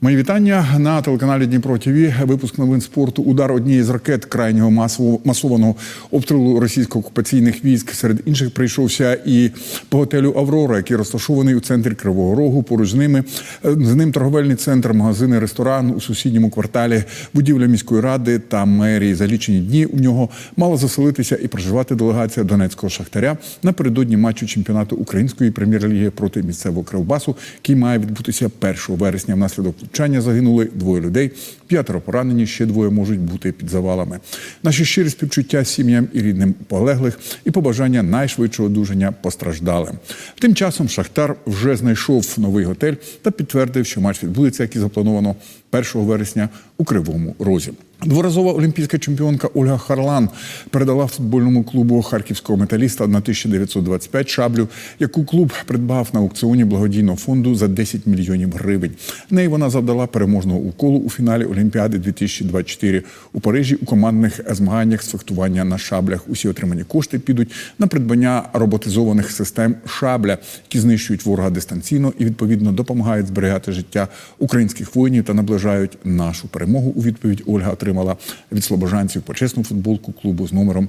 Мої вітання на телеканалі Дніпро ТВ. Випуск новин спорту. Удар однієї з ракет крайнього масованого обстрілу російсько-окупаційних військ. Серед інших прийшовся і по готелю Аврора, який розташований у центрі Кривого Рогу. Поруч з ними е, з ним торговельний центр, магазини, ресторан у сусідньому кварталі, будівля міської ради та мерії. За лічені дні у нього мала заселитися і проживати делегація донецького шахтаря напередодні матчу чемпіонату української прем'єр-ліги проти місцевого кривбасу, який має відбутися 1 вересня. Внаслідок влучання загинули двоє людей, п'ятеро поранені, ще двоє можуть бути під завалами. Наші щирі співчуття сім'ям і рідним полеглих і побажання найшвидшого одужання постраждалим. Тим часом Шахтар вже знайшов новий готель та підтвердив, що матч відбудеться, як і заплановано 1 вересня у Кривому Розі. Дворазова олімпійська чемпіонка Ольга Харлан передала футбольному клубу харківського металіста на 1925 шаблю, яку клуб придбав на аукціоні благодійного фонду за 10 мільйонів гривень. Неї вона завдала переможного уколу у фіналі Олімпіади 2024 у Парижі у командних змаганнях з фехтування на шаблях. Усі отримані кошти підуть на придбання роботизованих систем шабля, які знищують ворога дистанційно і відповідно допомагають зберігати життя українських воїнів та наближають нашу перемогу. У відповідь Ольга отримала від слобожанців почесну футболку клубу з номером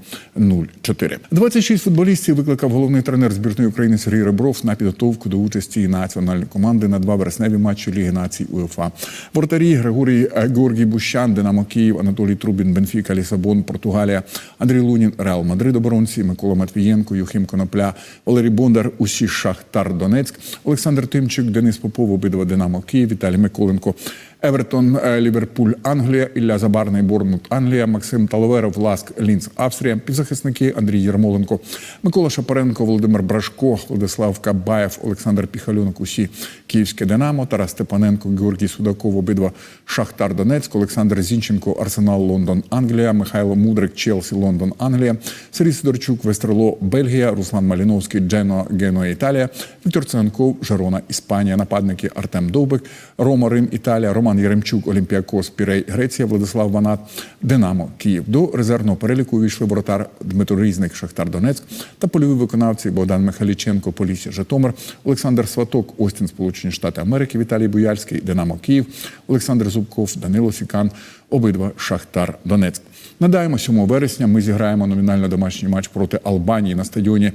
04. 26 футболістів викликав головний тренер збірної України Сергій Ребров на підготовку до участі національної команди на два вересневі матчі Ліги націй УЄФА. Воротарі Григорій е, Георгій Бущан, Динамо Київ, Анатолій Трубін, Бенфіка, Лісабон, Португалія, Андрій Лунін, Реал Мадрид, оборонці, Микола Матвієнко, Юхим Конопля, Валерій Бондар, усі Шахтар Донецьк, Олександр Тимчик, Денис Попов, обидва Динамо Київ, Віталій Миколенко. Евертон, Ліверпуль, Англія, Ілля Забарний, Борнмут, Англія, Максим Таловеров, Ласк, Лінц, Австрія, півзахисники Андрій Єрмоленко, Микола Шапаренко, Володимир Брашко, Владислав Кабаєв, Олександр Піхальонок, усі Київське Динамо, Тарас Степаненко, Георгій Судаков, обидва Шахтар Донецьк, Олександр Зінченко, Арсенал Лондон, Англія, Михайло Мудрик, Челсі, Лондон, Англія, Сергій Сидорчук, Вестрело, Бельгія, Руслан Маліновський, Джено, Гено, Італія, Віктор Ценков, Жерона, Іспанія, нападники Артем Довбик, Рома, Рим, Італія, Роман Яремчук, Олімпіакос, Пірей, Греція, Владислав Ванат, Динамо, Київ. До резервного переліку увійшли воротар Дмитро Різник, Шахтар Донецьк та польові виконавці Богдан Михайліченко, Полісся, Житомир, Олександр Сваток, Остін, Сполучені Штати Америки, Віталій Буяльський, Динамо Київ, Олександр Зубков, Данило Сікан, обидва Шахтар Донецьк. Надаємо 7 вересня. Ми зіграємо номінально домашній матч проти Албанії на стадіоні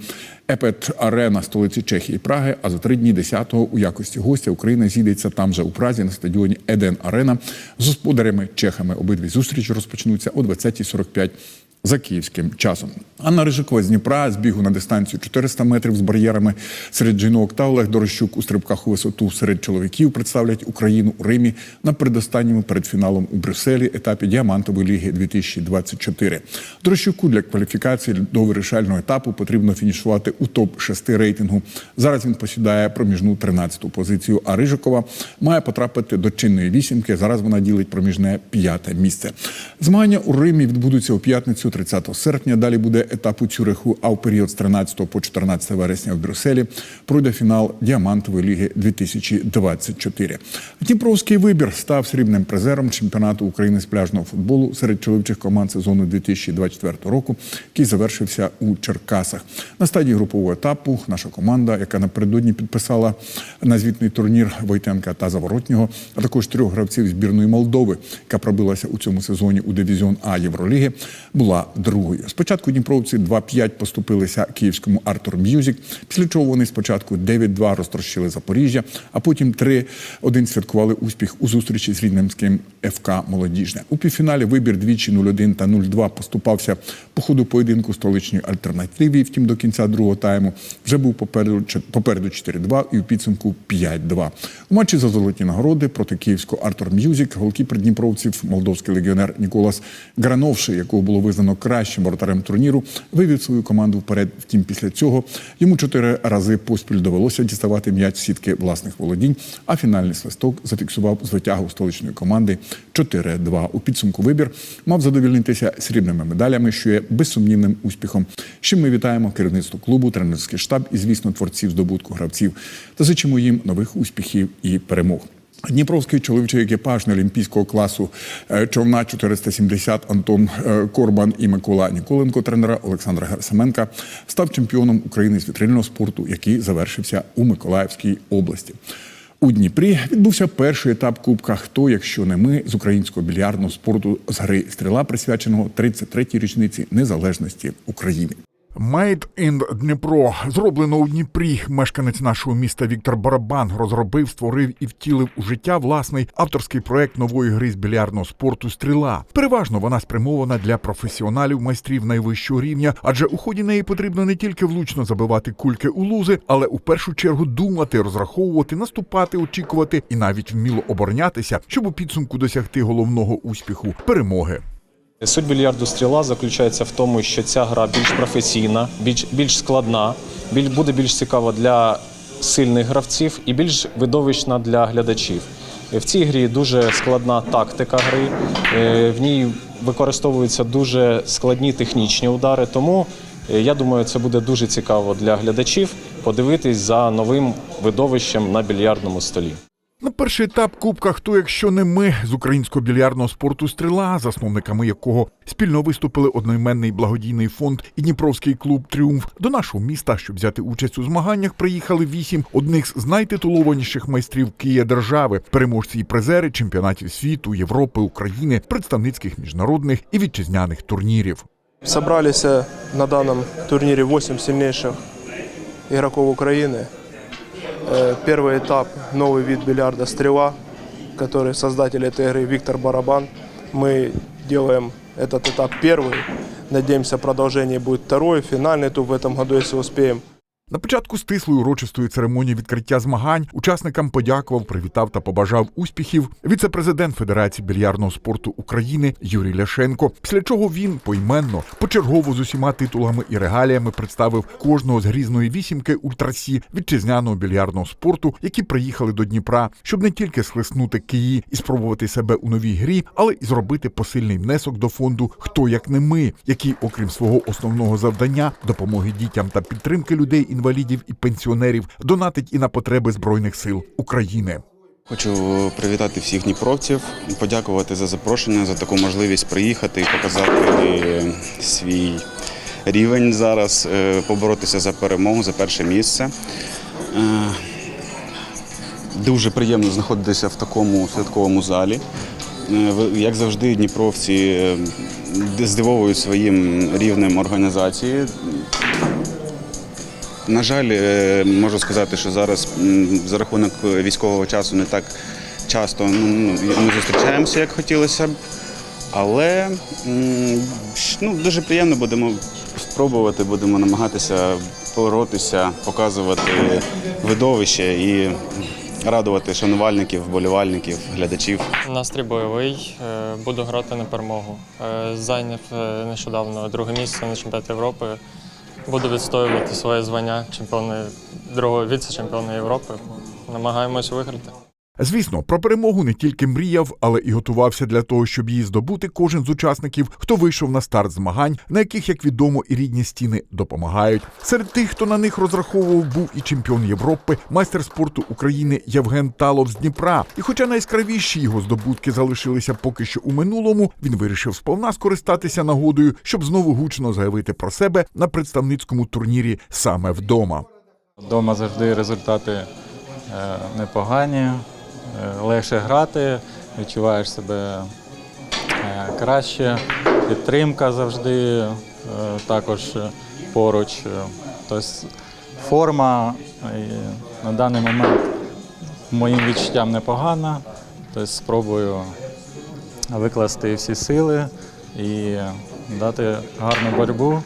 Епет Арена столиці Чехії Праги. А за три дні 10-го у якості гостя Україна зійдеться там же у Празі на стадіоні Еден Арена з господарями чехами. Обидві зустрічі розпочнуться о 20.45 за київським часом. Анна Рижикова з Дніпра з бігу на дистанцію 400 метрів з бар'єрами серед жінок та Олег Дорощук у стрибках у висоту серед чоловіків представлять Україну у Римі на передостанньому перед фіналом у Брюсселі етапі діамантової ліги 2024. Дорощуку для кваліфікації до вирішального етапу потрібно фінішувати у топ 6 рейтингу. Зараз він посідає проміжну 13-ту позицію. А Рижикова має потрапити до чинної вісімки. Зараз вона ділить проміжне п'яте місце. Змагання у Римі відбудуться у п'ятницю, 30 серпня. Далі буде етап у Цюриху, а в період з 13 по 14 вересня в Брюсселі пройде фінал діамантової ліги 2024. Дніпровський вибір став срібним призером чемпіонату України з пляжного футболу серед чоловічих команд сезону 2024 року, який завершився у Черкасах. На стадії групового етапу наша команда, яка напередодні підписала на звітний турнір Войтенка та Заворотнього, а також трьох гравців збірної Молдови, яка пробилася у цьому сезоні у дивізіон А Євроліги, була другою. Спочатку дніпровці 2-5 поступилися київському Артур М'юзік, після чого вони спочатку 9-2 розтрощили Запоріжжя, а потім 3-1 святкували успіх у зустрічі з рідненським ФК Молодіжне. У півфіналі вибір двічі 0-1 та 0-2 поступався по ходу поєдинку столичній альтернативі. Втім, до кінця другого тайму вже був попереду попереду 4-2 і у підсумку 5-2. У матчі за золоті нагороди проти київського Артур М'юзік голкіпер дніпровців, молдовський легіонер Ніколас Грановший, якого було визнано кращим воротарем турніру, вивів свою команду вперед. Втім, після цього йому чотири рази поспіль довелося діставати м'яч сітки власних володінь. А фінальний свисток зафіксував звитягу столичної команди 4-2. У підсумку вибір мав задовільнитися срібними медалями, що є безсумнівним успіхом. З ми вітаємо керівництво клубу, тренерський штаб і, звісно, творців здобутку гравців та зичимо їм нових успіхів і перемог. Дніпровський чоловічий екіпаж олімпійського класу е, човна 470 Антон е, Корбан і Микола Ніколенко, тренера Олександра Герасименка, став чемпіоном України з вітрильного спорту, який завершився у Миколаївській області. У Дніпрі відбувся перший етап Кубка Хто, якщо не ми з українського більярдного спорту з гри стріла, присвяченого 33-й річниці незалежності України. Made in Дніпро зроблено у Дніпрі. Мешканець нашого міста Віктор Барабан розробив, створив і втілив у життя власний авторський проект нової гри з більярдного спорту Стріла. Переважно вона спрямована для професіоналів, майстрів найвищого рівня, адже у ході неї потрібно не тільки влучно забивати кульки у лузи, але у першу чергу думати, розраховувати, наступати, очікувати і навіть вміло оборонятися, щоб у підсумку досягти головного успіху перемоги. Суть більярду стріла заключається в тому, що ця гра більш професійна, більш, більш складна, біль, буде більш цікава для сильних гравців і більш видовищна для глядачів. В цій грі дуже складна тактика гри, е, в ній використовуються дуже складні технічні удари. Тому е, я думаю, це буде дуже цікаво для глядачів подивитись за новим видовищем на більярдному столі. На перший етап Кубка Хто, якщо не ми з українського більярдного спорту стріла, засновниками якого спільно виступили одноіменний благодійний фонд і Дніпровський клуб Тріумф. До нашого міста, щоб взяти участь у змаганнях, приїхали вісім одних з найтитулованіших майстрів Києва держави, переможці і призери чемпіонатів світу, Європи, України, представницьких міжнародних і вітчизняних турнірів. Собрались э, на данном турнире 8 сильнейших игроков Украины. Э, Первый этап – новый вид бильярда «Стрела», который создатель этой игры Виктор Барабан. Мы делаем этот этап первый. Надеемся, продолжение будет второй, финальный тур в этом году, если успеем. На початку стислої урочистої церемонії відкриття змагань учасникам подякував, привітав та побажав успіхів віце-президент Федерації більярдного спорту України Юрій Ляшенко. Після чого він поіменно почергово з усіма титулами і регаліями представив кожного з грізної вісімки ультрасі вітчизняного більярдного спорту, які приїхали до Дніпра, щоб не тільки схлеснути Киї і спробувати себе у новій грі, але й зробити посильний внесок до фонду Хто як не ми, який, окрім свого основного завдання допомоги дітям та підтримки людей інвалідів і пенсіонерів, донатить і на потреби збройних сил України. Хочу привітати всіх дніпровців, подякувати за запрошення, за таку можливість приїхати і показати свій рівень зараз, е, поборотися за перемогу, за перше місце. Е, Дуже приємно знаходитися в такому святковому залі. Е, Як завжди, дніпровці е, здивовують своїм рівнем організації. На жаль, е, можу сказати, що зараз за рахунок військового часу не так часто ну, ми зустрічаємося, як хотілося б. Але ну, дуже приємно будемо спробувати, будемо намагатися боротися, показувати видовище і радувати шанувальників, вболівальників, глядачів. Настрій бойовий. Е, Буду грати на перемогу. Е, Зайняв нещодавно друге місце на чемпіонаті Європи. Буду відстоювати своє звання чемпіона другого віце-чемпіона Європи. Намагаємось виграти. Звісно, про перемогу не тільки мріяв, але і готувався для того, щоб її здобути кожен з учасників, хто вийшов на старт змагань, на яких, як відомо, і рідні стіни допомагають. Серед тих, хто на них розраховував, був і чемпіон Європи, майстер спорту України Євген Талов з Дніпра. І, хоча найяскравіші його здобутки залишилися поки що у минулому, він вирішив сповна скористатися нагодою, щоб знову гучно заявити про себе на представницькому турнірі саме вдома. Вдома завжди результати е, непогані, легше грати, відчуваєш себе е, краще, підтримка завжди е, також е, поруч. Е, Тобто форма е, на даний момент моїм відчуттям непогана. Тобто спробую викласти всі сили і дати гарну боротьбу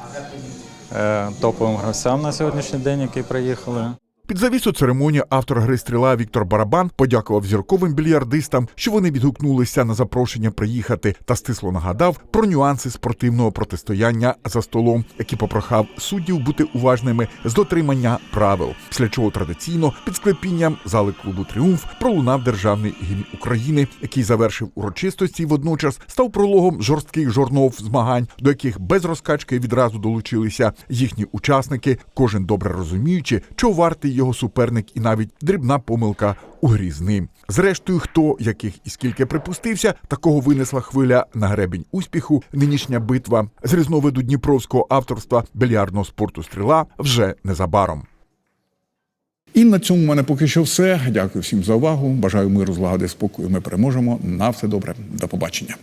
е, топовим гравцям на сьогоднішній день, які приїхали. Під завісу церемонії автор гри стріла Віктор Барабан подякував зірковим більярдистам, що вони відгукнулися на запрошення приїхати, та стисло нагадав про нюанси спортивного протистояння за столом, які попрохав суддів бути уважними з дотримання правил. Після чого традиційно під склепінням зали клубу Тріумф пролунав державний гімн України, який завершив урочистості. і Водночас став прологом жорстких жорнов змагань, до яких без розкачки відразу долучилися їхні учасники, кожен добре розуміючи, чого вартий його суперник, і навіть дрібна помилка у грі з ним. Зрештою, хто яких і скільки припустився, такого винесла хвиля на гребінь успіху. Нинішня битва з різновиду дніпровського авторства більярдного спорту стріла вже незабаром. І на цьому в мене поки що все. Дякую всім за увагу. Бажаю миру, злагоди, спокою. Ми переможемо. На все добре. До побачення.